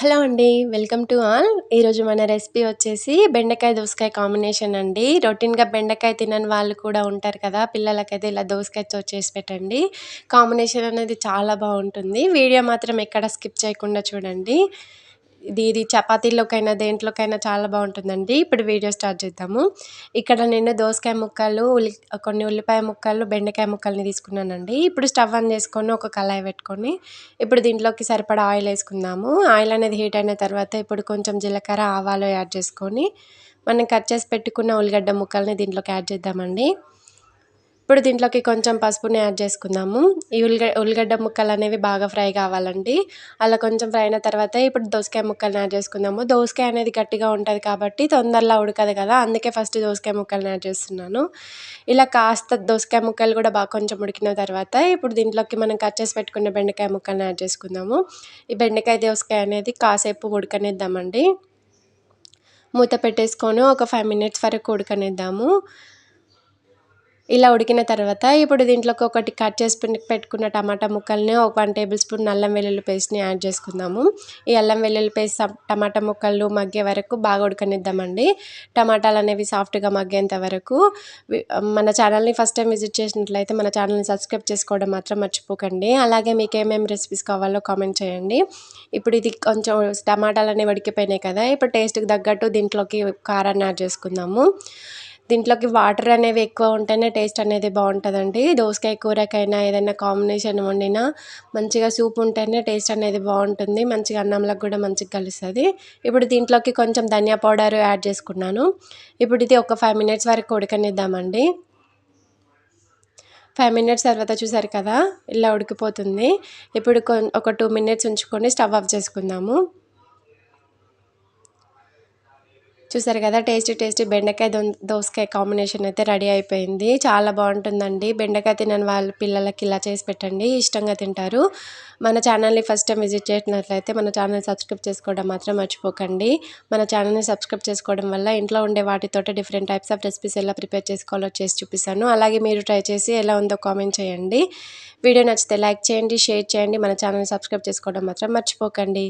Hello అండి welcome to all. ఈరోజు మన రెసిపీ వచ్చేసి బెండకాయ దోసకాయ కాంబినేషన్ అండి. రొటీన్గా బెండకాయ తినని వాళ్ళు కూడా ఉంటారు కదా పిల్లలకైతే ఇలా దోసకాయతో చేసి పెట్టండి. కాంబినేషన్ అనేది చాలా బాగుంటుంది. వీడియో మాత్రం ఎక్కడ స్కిప్ చేయకుండా చూడండి. ఇది ఇది చపాతీలోకైనా దేంట్లోకైనా చాలా బాగుంటుందండి. ఇప్పుడు వీడియో స్టార్ట్ చేద్దాము. ఇక్కడ నేను దోసకాయ ముక్కలు ఉల్లి కొన్ని ఉల్లిపాయ ముక్కలు బెండకాయ ముక్కల్ని తీసుకున్నానండి. ఇప్పుడు స్టవ్ ఆన్ చేసుకొని ఒక కళాయి పెట్టుకొని ఇప్పుడు దీంట్లోకి సరిపడా ఆయిల్ వేసుకుందాము. ఆయిల్ అనేది హీట్ అయిన తర్వాత ఇప్పుడు కొంచెం జీలకర్ర ఆవాలు యాడ్ చేసుకొని మనం కట్ చేసి పెట్టుకున్న ఉల్లిగడ్డ ముక్కల్ని దీంట్లోకి యాడ్ చేద్దామండి. ఇప్పుడు దీంట్లోకి కొంచెం పసుపుని యాడ్ చేసుకుందాము. ఈ ఉల్లిగ ఉల్లిగడ్డ ముక్కలు అనేవి బాగా ఫ్రై కావాలండి. అలా కొంచెం ఫ్రై అయిన తర్వాత ఇప్పుడు దోసకాయ ముక్కలను యాడ్ చేసుకుందాము. దోసకాయ అనేది గట్టిగా ఉంటుంది కాబట్టి తొందరలో ఉడకదు కదా అందుకే ఫస్ట్ దోసకాయ ముక్కల్ని యాడ్ చేస్తున్నాను. ఇలా కాస్త దోసకాయ ముక్కలు కూడా బాగా కొంచెం ఉడికిన తర్వాత ఇప్పుడు దీంట్లోకి మనం కట్ చేసి పెట్టుకున్న బెండకాయ ముక్కల్ని యాడ్ చేసుకుందాము. ఈ బెండకాయ దోసకాయ అనేది కాసేపు ఉడకనిద్దామండి. మూత పెట్టేసుకొని ఒక ఫైవ్ మినిట్స్ వరకు ఉడకనిద్దాము. ఇలా ఉడికిన తర్వాత ఇప్పుడు దీంట్లోకి ఒకటి కట్ చేసి పెట్టుకున్న టమాటా ముక్కల్ని ఒక వన్ టేబుల్ స్పూన్ అల్లం వెల్లుల్లి పేస్ట్ని యాడ్ చేసుకుందాము. ఈ అల్లం వెల్లుల్లి పేస్ట్ టమాటా ముక్కలు మగ్గే వరకు బాగా ఉడకనిద్దామండి. టమాటాలు అనేవి సాఫ్ట్గా మగ్గేంత వరకు మన ఛానల్ని ఫస్ట్ టైం విజిట్ చేసినట్లయితే మన ఛానల్ని సబ్స్క్రైబ్ చేసుకోవడం మాత్రం మర్చిపోకండి. అలాగే మీకు ఏమేమి రెసిపీస్ కావాలో కామెంట్ చేయండి. ఇప్పుడు ఇది కొంచెం టమాటాలు అనేవి ఉడికిపోయినాయి కదా ఇప్పుడు టేస్ట్కి తగ్గట్టు దీంట్లోకి కారాన్ని యాడ్ చేసుకుందాము. దీంట్లోకి వాటర్ అనేవి ఎక్కువ ఉంటేనే టేస్ట్ అనేది బాగుంటుందండి. దోసకాయ కూరకైనా ఏదైనా కాంబినేషన్ వండినా మంచిగా సూప్ ఉంటేనే టేస్ట్ అనేది బాగుంటుంది. మంచిగా అన్నంలకు కూడా మంచిగా కలుస్తుంది. ఇప్పుడు దీంట్లోకి కొంచెం ధనియా పౌడర్ యాడ్ చేసుకున్నాను. ఇప్పుడు ఇది ఒక ఫైవ్ మినిట్స్ వరకు ఉడకనిద్దామండి. ఫైవ్ మినిట్స్ తర్వాత చూసారు కదా ఇలా ఉడికిపోతుంది. ఇప్పుడు ఒక టూ మినిట్స్ ఉంచుకొని స్టవ్ ఆఫ్ చేసుకుందాము. చూసారు కదా టేస్టీ టేస్టీ బెండకాయ దోసకాయ కాంబినేషన్ అయితే రెడీ అయిపోయింది. చాలా బాగుంటుందండి. బెండకాయ తినని వాళ్ళ పిల్లలకి ఇలా చేసి పెట్టండి. ఇష్టంగా తింటారు. మన ఛానల్ని ఫస్ట్ టైం విజిట్ చేసినట్లయితే మన ఛానల్ సబ్స్క్రైబ్ చేసుకోవడం మాత్రం మర్చిపోకండి. మన ఛానల్ని సబ్స్క్రైబ్ చేసుకోవడం వల్ల ఇంట్లో ఉండే వాటితో డిఫరెంట్ టైప్స్ ఆఫ్ రెసిపీస్ ఎలా ప్రిపేర్ చేసుకోవాలో చేసి చూపిస్తాను. అలాగే మీరు ట్రై చేసి ఎలా ఉందో కామెంట్ చేయండి. వీడియో నచ్చితే లైక్ చేయండి షేర్ చేయండి. మన ఛానల్ని సబ్స్క్రైబ్ చేసుకోవడం మాత్రం మర్చిపోకండి.